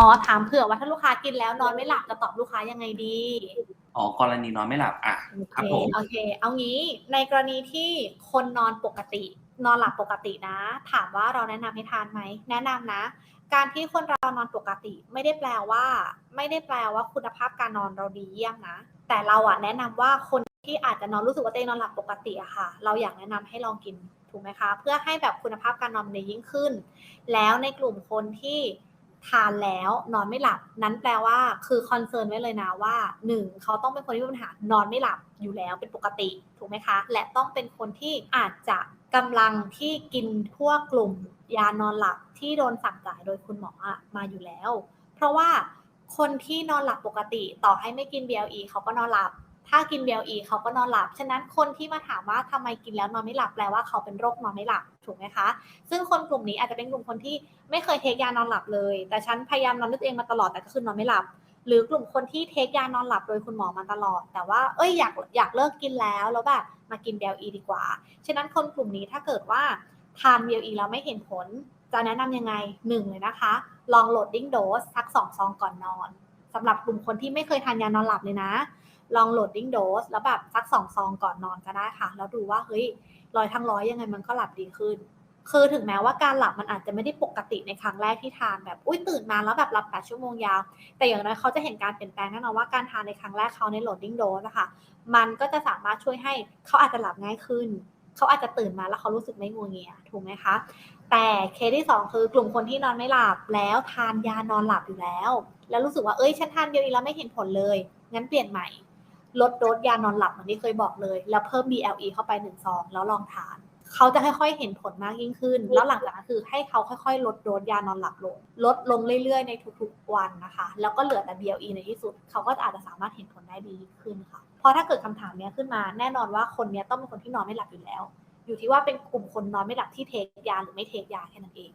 อ๋อถามเผื่อว่าถ้าลูกค้ากินแล้วนอนไม่หลับจะตอบลูกค้ายังไงดีอ๋อกรณีนอนไม่หลับอะโอครับเคผมโอเค เอางี้ในกรณีที่คนนอนปกติ นอนหลับปกตินะ ถามว่าเราแนะนำให้ทานไหมแนะนำนะ การที่คนเรานอนปกติ ไม่ได้แปลว่า ไม่ได้แปลว่าคุณภาพการนอนเราดีเยี่ยมนะ แต่เราอะแนะนำว่าคนที่อาจจะนอนรู้สึกว่าตัวเองนอนหลับปกติอะค่ะ เราอยากแนะนำให้ลองกินถูกไหมคะ เพื่อให้แบบคุณภาพการนอนดียิ่งขึ้น แล้วในกลุ่มคนที่ ทานแล้วนอนไม่หลับ นั้นแปลว่าคือคอนเซิร์นไว้เลยนะว่าหนึ่งเขาต้องเป็นคนที่มีปัญหานอนไม่หลับอยู่แล้วเป็นปกติถูกไหมคะ และต้องเป็นคนที่อาจจะกำลังที่กินพวกกลุ่มยานอนหลับที่โดนสั่งจ่ายโดยคุณหมอมาอยู่แล้ว เพราะว่าคนที่นอนหลับปกติต่อให้ไม่กิน BLE เขาก็นอนหลับ ถ้ากิน BLE เขาก็นอนหลับ ฉะนั้นคนที่มาถามว่าทำไมกินแล้วนอนไม่หลับแปลว่าเขาเป็นโรคนอนไม่หลับถูกไหมคะ ซึ่งคนกลุ่มนี้อาจจะเป็นกลุ่มคนที่ไม่เคยเทคยานอนหลับเลย แต่ฉันพยายามนอนด้วยตัวเองมาตลอดแต่ก็คือนอนไม่หลับ หรือกลุ่มคนที่เทคยานอนหลับโดยคุณหมอมาตลอด แต่ว่าเอ้ยอยากอยากเลิกกินแล้วแล้วแบบมากิน BLE ดีกว่า ฉะนั้นคนกลุ่มนี้ถ้าเกิดว่าทาน BLE แล้วไม่เห็นผลจะแนะนำยังไงหนึ่งเลยนะคะ ลองโหลดดิ้งโดสสักสองซองก่อนนอน สำหรับกลุ่มคนที่ไม่เคยทานยานอนหลับเลยนะ ลองโหลดดิ้งโดสแล้วแบบสักสองซองก่อนนอนก็ได้ค่ะ แล้วดูว่าเฮ้ยร้อยทั้งร้อยยังไงมันก็หลับดีขึ้น คือถึงแม้ว่าการหลับมันอาจจะไม่ได้ปกติในครั้งแรกที่ทานแบบอุ้ยตื่นมาแล้วแบบหลับ8ชั่วโมงยาว แต่อย่างน้อยเขาจะเห็นการเปลี่ยนแปลงแน่นอนว่าการทานในครั้งแรกเขาในโหลดดิ้งโดสนะคะมันก็จะสามารถช่วยให้เขาอาจจะหลับง่ายขึ้น เขาอาจจะตื่นมาแล้วเขารู้สึกไม่งัวเงียถูกไหมคะ แต่เคสที่สองคือกลุ่มคนที่นอนไม่หลับแล้วทานยานอนหลับอยู่แล้ว แล้วรู้สึกว่าเอ้ยฉันทานเดียวอีกแล้วไม่เห็นผลเลย งั้นเปลี่ยนใหม่ ลดโดสยานอนหลับเหมือนที่เคยบอกเลย แล้วเพิ่ม BLE เข้าไปหนึ่งซองแล้วลองทาน เขาจะค่อยๆเห็นผลมากยิ่งขึ้น แล้วหลังจากนั้นคือให้เขาค่อยๆ ลดโดสยานอนหลับลง ลดลงเรื่อยๆ ในทุกๆวันนะคะ แล้วก็เหลือแต่ BLE ในที่สุด เขาก็อาจจะสามารถเห็นผลได้ดีขึ้นค่ะ เพราะถ้าเกิดคำถามเนี้ยขึ้นมาแน่นอนว่าคนเนี้ยต้องเป็นคนที่นอนไม่หลับอยู่แล้ว อยู่ที่ว่าเป็นกลุ่มคนนอนไม่หลับที่เทคยาหรือไม่เทคยาแค่นั้นเอง